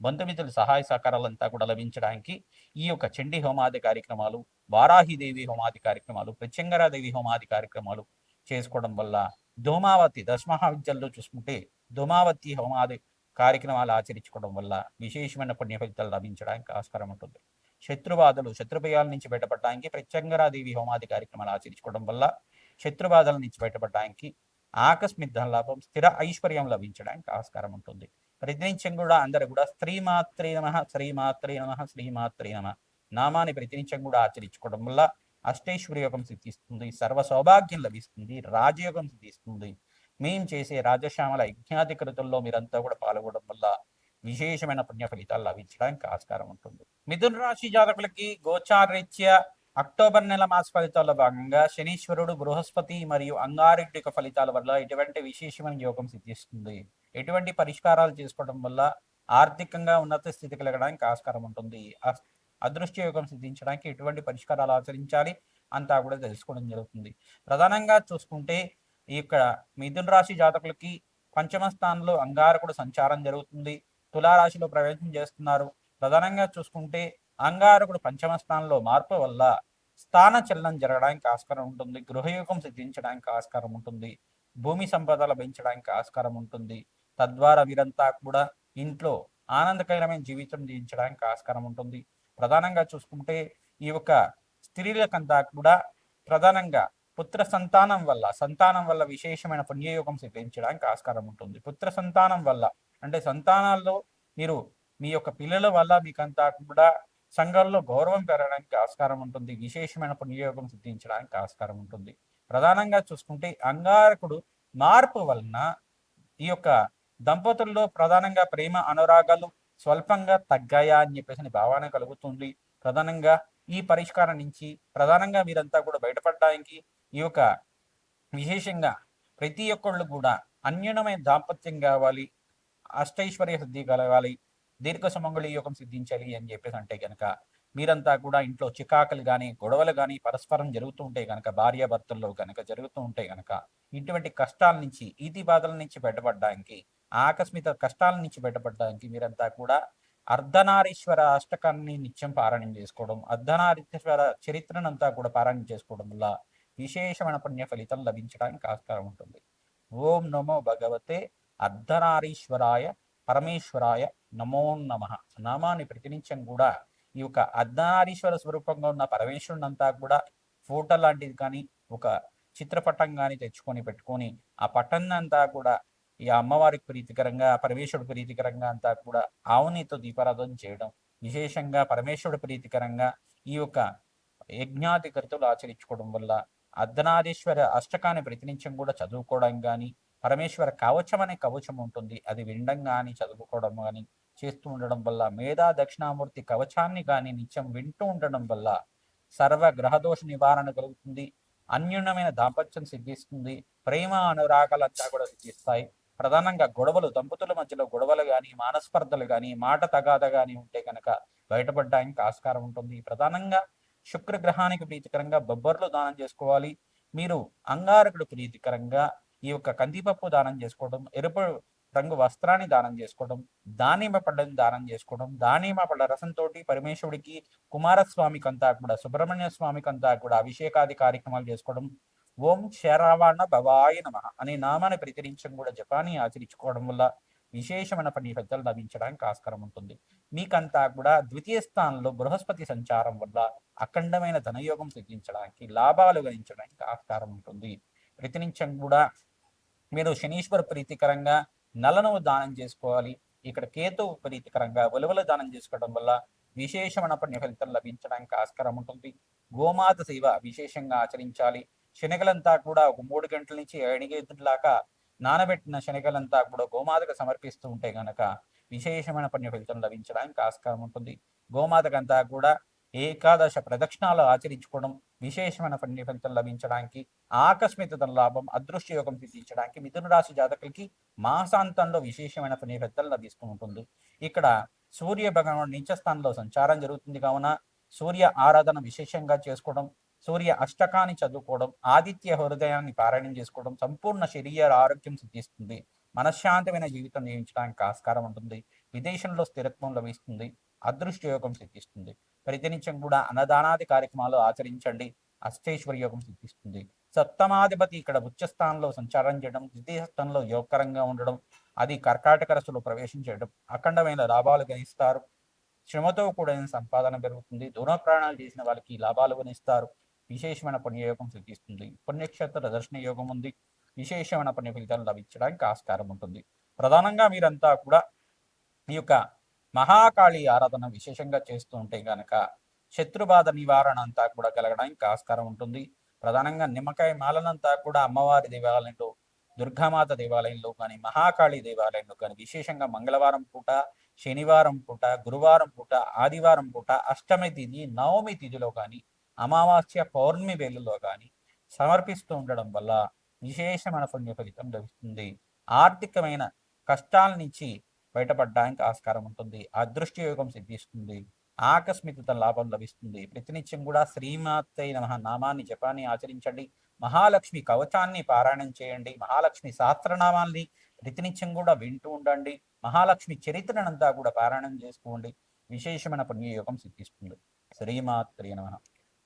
బంధుమిత్రుల సహాయ సహకారాలంతా కూడా లభించడానికి ఈ యొక్క చండీ హోమాది కార్యక్రమాలు వారాహిదేవి హోమాది కార్యక్రమాలు ప్రత్యంగరాదేవి హోమాది కార్యక్రమాలు చేసుకోవడం వల్ల ధూమావతి దశమహావిద్యల్లో చూసుకుంటే ధూమావతి హోమాది కార్యక్రమాలు ఆచరించుకోవడం వల్ల విశేషమైన పుణ్య ఫలితాలు లభించడానికి ఆస్కారం ఉంటుంది. శత్రుబాధలు శత్రుభయాల నుంచి బయటపడడానికి ప్రత్యంగరాదేవి హోమాది కార్యక్రమాలు ఆచరించుకోవడం వల్ల శత్రుబాధల నుంచి బయటపడడానికి ఆకస్మిక లాభం స్థిర ఐశ్వర్యం లభించడానికి ఆస్కారం ఉంటుంది. ప్రతినిత్యం కూడా అందరూ కూడా శ్రీమాత్రే నమ శ్రీమాత్రే నమ శ్రీమాత్రే నమ. నామాన్ని ప్రతినిత్యం కూడా ఆచరించుకోవడం వల్ల అష్టైశ్వర్యోగం సిద్ధిస్తుంది సర్వ సౌభాగ్యం లభిస్తుంది రాజయోగం సిద్ధిస్తుంది. మేము చేసే రాజశ్యామల యజ్ఞాది కృతుల్లో మీరంతా కూడా పాల్గొనడం వల్ల విశేషమైన పుణ్య ఫలితాలు లభించడానికి ఆస్కారం ఉంటుంది. మిథున రాశి జాతకులకి గోచారీత్య అక్టోబర్ నెల మాస ఫలితాల్లో భాగంగా శనీశ్వరుడు బృహస్పతి మరియు అంగారెడ్డి యొక్క ఫలితాల వల్ల ఎటువంటి విశేషమైన యోగం సిద్ధిస్తుంది? ఎటువంటి పరిష్కారాలు చేసుకోవడం వల్ల ఆర్థికంగా ఉన్నత స్థితి కలగడానికి ఆస్కారం ఉంటుంది? అదృష్ట యోగం సిద్ధించడానికి ఎటువంటి పరిష్కారాలు ఆచరించాలి? అంతా కూడా తెలుసుకోవడం జరుగుతుంది. ప్రధానంగా చూసుకుంటే ఈ యొక్క మిథున రాశి జాతకులకి పంచమ స్థానంలో అంగారకుడు సంచారం జరుగుతుంది. తులారాశిలో ప్రవేశం చేస్తున్నారు. ప్రధానంగా చూసుకుంటే అంగారకుడు పంచమ స్థానంలో మార్పు వల్ల స్థాన చలనం జరగడానికి ఆస్కారం ఉంటుంది. గృహయోగం సిద్ధించడానికి ఆస్కారం ఉంటుంది. భూమి సంపదలు లభించడానికి ఆస్కారం ఉంటుంది. తద్వారా వీరంతా కూడా ఇంట్లో ఆనందకరమైన జీవితం జీవించడానికి ఆస్కారం ఉంటుంది. ప్రధానంగా చూసుకుంటే ఈ యొక్క స్త్రీలకంతా కూడా ప్రధానంగా పుత్ర సంతానం వల్ల సంతానం వల్ల విశేషమైన పుణ్యయోగం సిద్ధించడానికి ఆస్కారం ఉంటుంది. పుత్ర సంతానం వల్ల అంటే సంతానాల్లో మీరు మీ యొక్క పిల్లల వల్ల మీకంతా కూడా సంఘాల్లో గౌరవం పెరగడానికి ఆస్కారం ఉంటుంది. విశేషమైన పుణ్యయోగం సిద్ధించడానికి ఆస్కారం ఉంటుంది. ప్రధానంగా చూసుకుంటే అంగారకుడు మార్పు వలన ఈ యొక్క దంపతుల్లో ప్రధానంగా ప్రేమ అనురాగాలు స్వల్పంగా తగ్గాయా అని చెప్పేసి భావన కలుగుతుంది. ప్రధానంగా ఈ పరిష్కారం నుంచి ప్రధానంగా మీరంతా కూడా బయటపడడానికి ఈ యొక్క విశేషంగా ప్రతి ఒక్కళ్ళు కూడా అన్యూనమైన దాంపత్యం కావాలి. అష్టైశ్వర్య సిద్ధి కలగాలి. దీర్ఘ సుమంగళి యోగం సిద్ధించాలి అని చెప్పేసి అంటే కనుక మీరంతా కూడా ఇంట్లో చికాకులు కానీ గొడవలు కానీ పరస్పరం జరుగుతూ ఉంటే కనుక భార్యాభర్తల్లో కనుక జరుగుతూ ఉంటే కనుక ఇటువంటి కష్టాల నుంచి ఈతి బాధల నుంచి బయటపడడానికి ఆకస్మిక కష్టాల నుంచి బయటపడడానికి మీరంతా కూడా అర్ధనారీశ్వర అష్టకాన్ని నిత్యం పారాయణం చేసుకోవడం అర్ధనారీశ్వర చరిత్రనంతా కూడా పారాయణం చేసుకోవడం వల్ల విశేషమైన పుణ్య ఫలితం లభించడానికి ఆస్కారం ఉంటుంది. ఓం నమో భగవతే అర్ధనారీశ్వరాయ పరమేశ్వరాయ నమో నమ. నామాన్ని ప్రతినిత్యం కూడా ఈ యొక్క అర్ధనారీశ్వర స్వరూపంగా ఉన్న పరమేశ్వరుని అంతా కూడా ఫోటో లాంటిది కానీ ఒక చిత్రపటం కానీ తెచ్చుకొని పెట్టుకొని ఆ పటాన్ని అంతా కూడా ఈ అమ్మవారికి ప్రీతికరంగా పరమేశ్వరుడు ప్రీతికరంగా అంతా కూడా ఆవునితో దీపారాధన చేయడం విశేషంగా పరమేశ్వరుడు ప్రీతికరంగా ఈ యొక్క యజ్ఞాది కృతులు ఆచరించుకోవడం వల్ల అర్ధనారీశ్వర అష్టకాన్ని ప్రతినిత్యం కూడా చదువుకోవడం కానీ పరమేశ్వర కవచం అనే కవచం ఉంటుంది అది వినడం కానీ చదువుకోవడం కానీ చేస్తూ ఉండడం వల్ల మేధా దక్షిణామూర్తి కవచాన్ని కానీ నిత్యం వింటూ ఉండడం వల్ల సర్వ గ్రహదోష నివారణ కలుగుతుంది. అన్యూన్యమైన దాంపత్యం సిద్ధిస్తుంది. ప్రేమ అనురాగాలంతా కూడా సిద్ధిస్తాయి. ప్రధానంగా గొడవలు దంపతుల మధ్యలో గొడవలు కానీ మానస్పర్ధలు కానీ మాట తగాద కానీ ఉంటే కనుక బయటపడడానికి ఆస్కారం ఉంటుంది. ప్రధానంగా శుక్రగ్రహానికి ప్రీతికరంగా బొబ్బర్లు దానం చేసుకోవాలి. మీరు అంగారకుడు ప్రీతికరంగా ఈ యొక్క కందిపప్పు దానం చేసుకోవడం ఎరుపు రంగు వస్త్రాన్ని దానం చేసుకోవడం దానిమ్మ పళ్ళని దానం చేసుకోవడం దానిమ్మ పళ్ళ రసంతో పరమేశ్వరుడికి కుమారస్వామికి అంతా కూడా సుబ్రహ్మణ్య స్వామికి అంతా కూడా అభిషేకాది కార్యక్రమాలు చేసుకోవడం. ఓం శరవణ భవాయ నమ అనే నామాన్ని ప్రతిరించడం కూడా జపాన్ని ఆచరించుకోవడం వల్ల విశేషమైన పని ఫలితాలు లభించడానికి ఆస్కారం ఉంటుంది. మీకంతా కూడా ద్వితీయ స్థానంలో బృహస్పతి సంచారం వల్ల అఖండమైన ధనయోగం సిద్ధించడానికి లాభాలు గణించడానికి ఆస్కారం ఉంటుంది. ప్రతినిత్యం కూడా మీరు శనీశ్వర ప్రీతికరంగా నలను దానం చేసుకోవాలి. ఇక్కడ కేతు ప్రీతికరంగా ఉలువలు దానం చేసుకోవడం వల్ల విశేషమైన పుణ్య ఫలితం లభించడానికి ఆస్కారం ఉంటుంది. గోమాత సేవ విశేషంగా ఆచరించాలి. శనగలంతా కూడా ఒక మూడు గంటల నుంచి ఏడు నానబెట్టిన శనగలంతా కూడా గోమాతకు సమర్పిస్తూ ఉంటే గనక విశేషమైన పుణ్య ఫలితం లభించడానికి ఆస్కారం ఉంటుంది. గోమాతకంతా కూడా ఏకాదశ ప్రదక్షిణాలు ఆచరించుకోవడం విశేషమైన పుణ్య ఫలితం లభించడానికి ఆకస్మిక లాభం అదృష్ట యోగం సిద్ధించడానికి మిథున రాశి జాతకులకి మాసాంతంలో విశేషమైన పుణ్య ఫలితం లభిస్తూ ఉంటుంది. ఇక్కడ సూర్య భగవాన్ నీచస్థానంలో సంచారం జరుగుతుంది కావున సూర్య ఆరాధన విశేషంగా చేసుకోవడం సూర్య అష్టకాన్ని చదువుకోవడం ఆదిత్య హృదయాన్ని పారాయణం చేసుకోవడం సంపూర్ణ శరీర ఆరోగ్యం సిద్ధిస్తుంది. మనశ్శాంతమైన జీవితం జీవించడానికి ఆస్కారం ఉంటుంది. విదేశంలో స్థిరత్వం లభిస్తుంది అదృష్ట యోగం సిద్ధిస్తుంది. ప్రతినిత్యం కూడా అన్నదానాది కార్యక్రమాలు ఆచరించండి అష్టేశ్వర యోగం సిద్ధిస్తుంది. సప్తమాధిపతి ఇక్కడ ఉచ్చస్థానంలో సంచారం చేయడం ద్వితీయ స్థానంలో యోగకరంగా ఉండడం అది కర్కాటక రసులు ప్రవేశం చేయడం అఖండమైన లాభాలు గణిస్తారు శ్రమతో కూడిన సంపాదన పెరుగుతుంది దూర ప్రయాణాలు చేసిన వాళ్ళకి లాభాలు గణిస్తారు. విశేషమైన పుణ్యయోగం సిద్ధిస్తుంది పుణ్యక్షేత్ర దర్శన యోగం ఉంది. విశేషమైన పుణ్య ఫలితాలు లభించడానికి ఆస్కారం ఉంటుంది. ప్రధానంగా మీరంతా కూడా ఈ యొక్క మహాకాళి ఆరాధన విశేషంగా చేస్తూ ఉంటే గనక శత్రుబాధ నివారణ అంతా కూడా కలగడానికి ఆస్కారం ఉంటుంది. ప్రధానంగా నిమ్మకాయ మాలనంతా కూడా అమ్మవారి దేవాలయంలో దుర్గామాత దేవాలయంలో కానీ మహాకాళి దేవాలయంలో కానీ విశేషంగా మంగళవారం పూట శనివారం పూట గురువారం పూట ఆదివారం పూట అష్టమి తిథి నవమి తిథిలో కానీ అమావాస్య పౌర్ణమి వేళల్లో కానీ సమర్పిస్తూ ఉండడం వల్ల విశేషమైన పుణ్య ఫలితం లభిస్తుంది. ఆర్థికమైన కష్టాల నుంచి బయటపడడానికి ఆస్కారం ఉంటుంది. అదృష్టి యోగం సిద్ధిస్తుంది. ఆకస్మికత లాభం లభిస్తుంది. ప్రతినిత్యం కూడా శ్రీమాతై నమ. నామాన్ని జపాన్ని ఆచరించండి. మహాలక్ష్మి కవచాన్ని పారాయణం చేయండి. మహాలక్ష్మి సహస్రనామాల్ని ప్రతినిత్యం కూడా వింటూ ఉండండి. మహాలక్ష్మి చరిత్రనంతా కూడా పారాయణం చేసుకోండి. విశేషమైన పుణ్యయోగం సిద్ధిస్తుంది. శ్రీమాత్రి నమ.